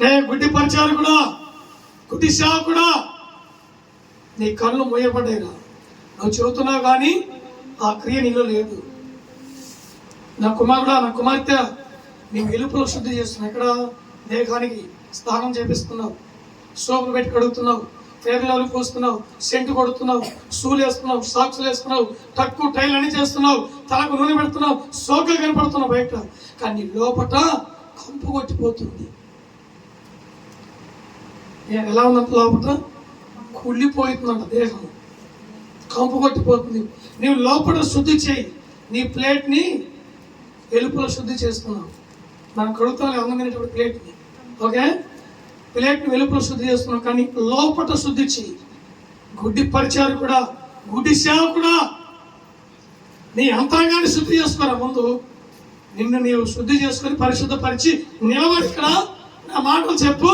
నే గుడ్డి పరిచారు కూడా గుడ్డి కూడా. నీ కళ్ళు మూయబడ్డాయిరా. నువ్వు చెబుతున్నావు కానీ ఆ క్రియ నీలో లేదు. నా కుమారుడా నా కుమార్తె నీ వెలుపులో శుద్ధి చేస్తున్నావు. ఇక్కడ దేహానికి స్నానం చేపిస్తున్నావు. సోపులు పెట్టి కడుగుతున్నావు. తేరలు పోస్తున్నావు సెంటు కొడుతున్నావు. షూలు వేస్తున్నావు. సాక్సులు వేస్తున్నావు. టక్కు టైల్ అని చేస్తున్నావు. తలకు నూనె పెడుతున్నావు. సోకలు కనపడుతున్నావు బయట. కానీ లోపట కంపు కొట్టిపోతుంది. ఎలా ఉందంట లోపల? కుళ్ళిపోతుందంట దేహం కంపు కొట్టిపోతుంది. నీవు లోపల శుద్ధి చేయి. నీ ప్లేట్ని వెలుపల శుద్ధి చేసుకున్నావు. మనం కడుగుతాం అందమైనటువంటి ప్లేట్ని. ఓకే? ప్లేట్ని వెలుపులో శుద్ధి చేస్తున్నాం కానీ లోపల శుద్ధి చేయి. గుడ్డి పరిచారు కూడా గుడ్డి సేవ కూడా. నీ అంతరంగాన్ని శుద్ధి చేసుకోరా ముందు. నిన్ను నీవు శుద్ధి చేసుకొని పరిశుద్ధపరిచి నిలబడి ఇక్కడ నా మాటలు చెప్పు.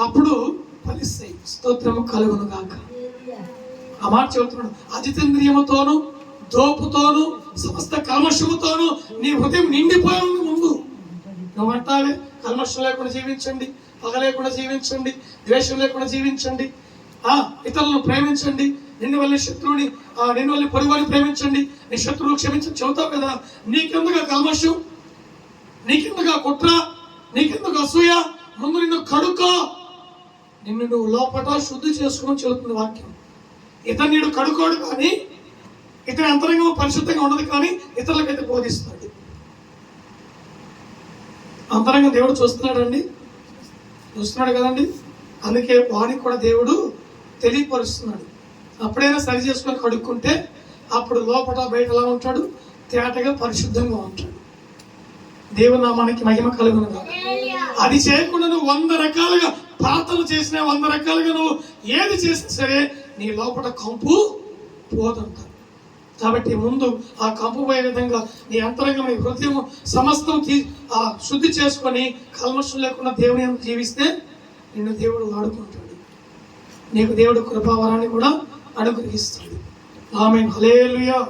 అప్పుడు ఫలిస్తాయి. స్తోత్రము కలుగును గాక. ఆ మాట చెబుతున్నాడు. అజితేంద్రియముతోను దోపుతోను సమస్త కల్మషముతోను నీ హృదయం నిండిపోయి ఉంది ముందు నువ్వంటావే కల్మషం లేకుండా జీవించండి పగ లేకుండా జీవించండి ద్వేషం లేకుండా జీవించండి ఆ ఇతరులను ప్రేమించండి నిన్ను వల్ల శత్రువుని ఆ నిన్ను వల్ల పొరుగుని ప్రేమించండి నీ శత్రువులు క్షమించి చెబుతావు కదా. నీకెందుకు కల్మషం? నీకెందుకు కుట్ర? నీకెందుకు అసూయ? ముందు నిన్ను కడుకో నిన్ను నువ్వు లోపల శుద్ధి చేసుకోమని చెబుతుంది వాక్యం. ఇతను నీడు కడుకోడు కానీ ఇతని అంతరంగం పరిశుద్ధంగా ఉండదు కానీ ఇతరులకైతే బోధిస్తాడు. అంతరంగం దేవుడు చూస్తున్నాడండి? చూస్తున్నాడు కదండి? అందుకే వాడికి కూడా దేవుడు తెలియపరుస్తున్నాడు. అప్పుడైనా సరి చేసుకొని కడుక్కుంటే అప్పుడు లోపల బయట ఎలా ఉంటాడు? తేటగా పరిశుద్ధంగా ఉంటాడు. దేవుడు నామానికి మహిమ కలుగును. అది చేయకుండా నువ్వు వంద రకాలుగా ప్రార్థనలు చేసినా వంద రకాలుగా నువ్వు ఏది చేసినా సరే నీ లోపల కంపు పోదంట కాబట్టి ముందు ఆ కంపు పోయే విధంగా నీ అంతరంగం నీ హృదయం సమస్తం ఆ శుద్ధి చేసుకొని కల్మషం లేకుండా దేవుని జీవిస్తే నిన్ను దేవుడు వాడుకుంటాడు. నీకు దేవుడు కృపావరాన్ని కూడా అనుగ్రహిస్తాడు. ఆమె హలేలుయా